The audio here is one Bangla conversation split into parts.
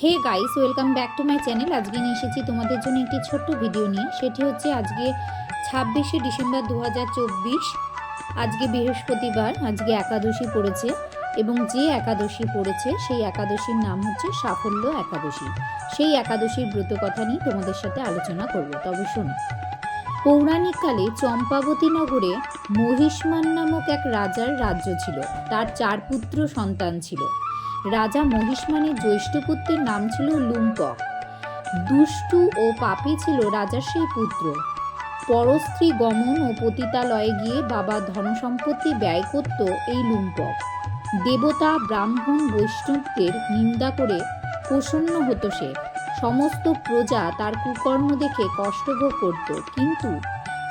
Hey guys welcome back to my channel আজকে নিয়ে এসেছি তোমাদের জন্য একটি ছোট্ট ভিডিও নিয়ে। সেটি হচ্ছে আজকে ছাব্বিশে ডিসেম্বর দু হাজার চব্বিশ। আজকে বৃহস্পতিবার, আজকে একাদশী পড়েছে এবং যে একাদশী পড়েছে, সেই একাদশীর নাম হচ্ছে সাফল্য একাদশী। সেই একাদশীর ব্রত কথা নিয়ে তোমাদের সাথে আলোচনা করব। তবে শোনো, পৌরাণিককালে চম্পাবতী নগরে মহিষ্মান নামক এক রাজার রাজ্য ছিল। তার চার পুত্র সন্তান ছিল। রাজা মহিষ্মানের জ্যৈষ্ঠ পুত্রের নাম ছিল লুম্পক। দুষ্টু ও পাপী ছিল রাজার সেই পুত্র। পরস্ত্রী গমন ও পতিতালয়ে গিয়ে বাবা ধনসম্পত্তি ব্যয় করত এই লুম্পক। দেবতা ব্রাহ্মণ বৈষ্ণবদের নিন্দা করে প্রসন্ন হতো সে। সমস্ত প্রজা তার কুকর্ম দেখে কষ্টভোগ করত, কিন্তু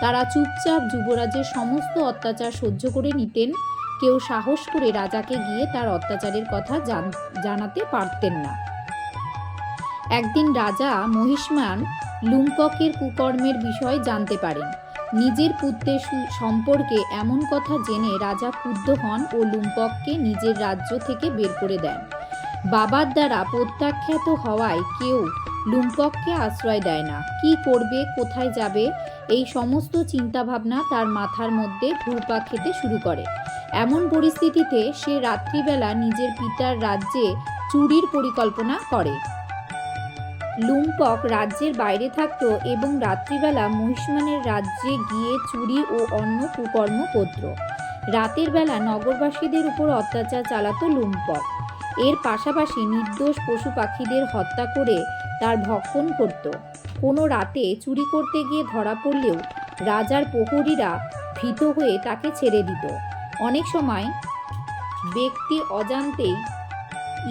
তারা চুপচাপ যুবরাজের সমস্ত অত্যাচার সহ্য করে নিতেন কেউ সাহস করে রাজাকে গিয়ে তার অত্যাচারের কথা জান- জানাতে পারতেন না। একদিন রাজা মহিষ্মান লুম্পকের কুকর্মের বিষয় জানতে পারেন। নিজের পুত্রের সম্পর্কে এমন কথা জেনে রাজা ক্রুদ্ধ হন ও লুম্পককে নিজের রাজ্য থেকে বের করে দেন। বাবার দ্বারা প্রত্যাখ্যাত হওয়ায় কেউ লুম্পককে আশ্রয় দেয় না। কি করবে, কোথায় যাবে, এই সমস্ত চিন্তাভাবনা তার মাথার মধ্যে ঘুরপাক খেতে শুরু করে। এমন পরিস্থিতিতে সে রাত্রিবেলা নিজের পিতার রাজ্যে চুরির পরিকল্পনা করে। লুম্পক রাজ্যের বাইরে থাকত এবং রাত্রিবেলা মহিষ্মানের রাজ্যে গিয়ে চুরি ও অন্য কুকর্ম করত। রাতের বেলা নগরবাসীদের উপর অত্যাচার চালাতো লুম্পক। এর পাশাপাশি নির্দোষ পশু পাখিদের হত্যা করে তার ভক্ষণ করত। কোনো রাতে চুরি করতে গিয়ে ধরা পড়লেও রাজার প্রহরীরা ভীত হয়ে তাকে ছেড়ে দিত। অনেক সময় ব্যক্তি অজান্তেই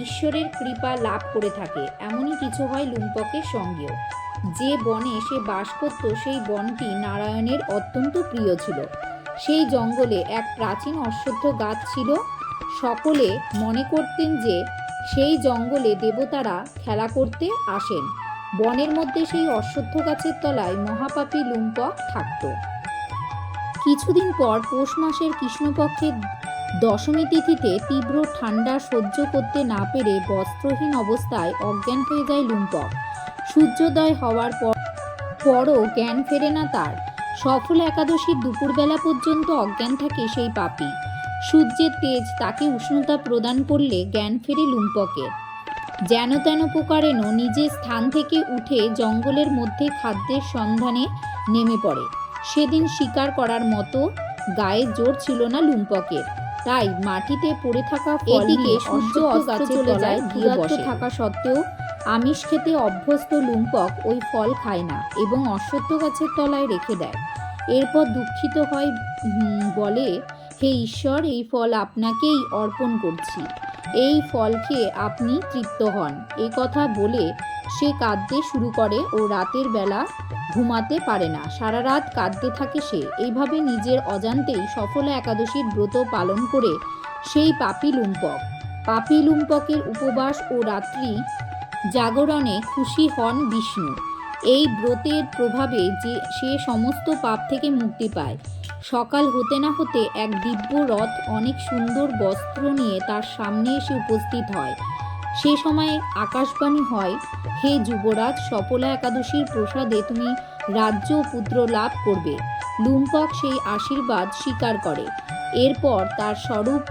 ঈশ্বরের কৃপা লাভ করে থাকে। এমনই কিছু হয় লুম্পকের সঙ্গেও। যে বনে সে বাস করত, সেই বনটি নারায়ণের অত্যন্ত প্রিয় ছিল। সেই জঙ্গলে এক প্রাচীন অশ্বত্থ গাছ ছিল। সকলে মনে করতেন যে সেই জঙ্গলে দেবতারা খেলা করতে আসেন। বনের মধ্যে সেই অশ্বত্থ গাছের তলায় মহাপাপী লুম্পক থাকতো। কিছুদিন পর পৌষ মাসের কৃষ্ণপক্ষের দশমী তিথিতে তীব্র ঠান্ডা সহ্য করতে না পেরে বস্ত্রহীন অবস্থায় অজ্ঞান হয়ে যায় লুম্পক। সূর্যোদয় হওয়ার পর পরও জ্ঞান ফেরে না তার। সফল একাদশীর দুপুরবেলা পর্যন্ত অজ্ঞান থাকে সেই পাপী। সূর্যের তেজ তাকে উষ্ণতা প্রদান করলে জ্ঞান ফেরে লুম্পকের। যেন তেন প্রকারেণ নিজের স্থান থেকে উঠে জঙ্গলের মধ্যে খাদ্যের সন্ধানে নেমে পড়ে। সেদিন শিকার করার মতো গায়ে জোর ছিল না লুম্পকের। তাই মাটিতে পড়ে থাকা ফলটিকে সূর্য অস্ত চলে যায় ক্ষুধার্ত থাকা সত্ত্বেও আমিষ খেতে অভ্যস্ত লুম্পক ওই ফল খায় না এবং অশ্বত্থ গাছের তলায় রেখে দেয়। এরপর দুঃখিত হয় বলে হে ঈশ্বর এই ফল আপনাকেই অর্পণ করছি। এই ফল খেয়ে আপনি তৃপ্ত হন। এ কথা বলে সে কাঁদতে শুরু করে ও রাতের বেলা ঘুমাতে পারে না। সারা রাত কাঁদতে থাকে সে। এইভাবে নিজের অজান্তেই সফলা একাদশীর ব্রত পালন করে সেই পাপি লুম্পক। পাপি লুম্পকের উপবাস ও রাত্রি জাগরণে খুশি হন বিষ্ণু। এই ব্রতের প্রভাবে যে সে সমস্ত পাপ থেকে মুক্তি পায়। সকাল হতে না হতে এক দিব্য রথ অনেক সুন্দর বস্ত্র নিয়ে তার সামনে এসে উপস্থিত হয়। সে সময় আকাশবাণী হয়, হে যুবরাজ সফলা একাদশীর প্রসাদে তুমি রাজ্য পুত্র লাভ করবে লুম্পক সেই আশীর্বাদ স্বীকার করে। এরপর তার স্বরূপ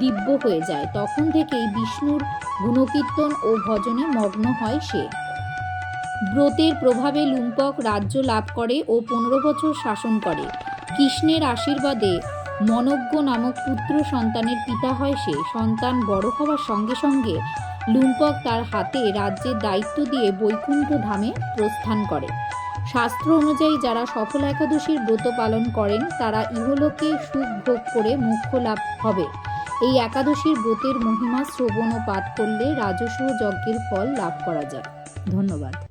দিব্য হয়ে যায়। তখন থেকেই বিষ্ণুর গুণকীর্তন ও ভজনে মগ্ন হয় সে। ব্রতের প্রভাবে লুম্পক রাজ্য লাভ করে ও পনেরো বছর শাসন করে। কৃষ্ণের আশীর্বাদে মনজ্ঞ নামক পুত্র সন্তানের পিতা হয় সে। সন্তান বড় হওয়ার সঙ্গে সঙ্গে লুম্পক তার হাতে রাজ্যের দায়িত্ব দিয়ে বৈকুণ্ঠ ধামে প্রস্থান করে। শাস্ত্র অনুযায়ী যারা সফল একাদশীর ব্রত পালন করেন, তারা ইহলোকে সুখ ভোগ করে মুখ্য লাভ হবে। এই একাদশীর ব্রতের মহিমা শ্রবণ ও পাঠ করলে রাজস্ব যজ্ঞের ফল লাভ করা যায়। ধন্যবাদ।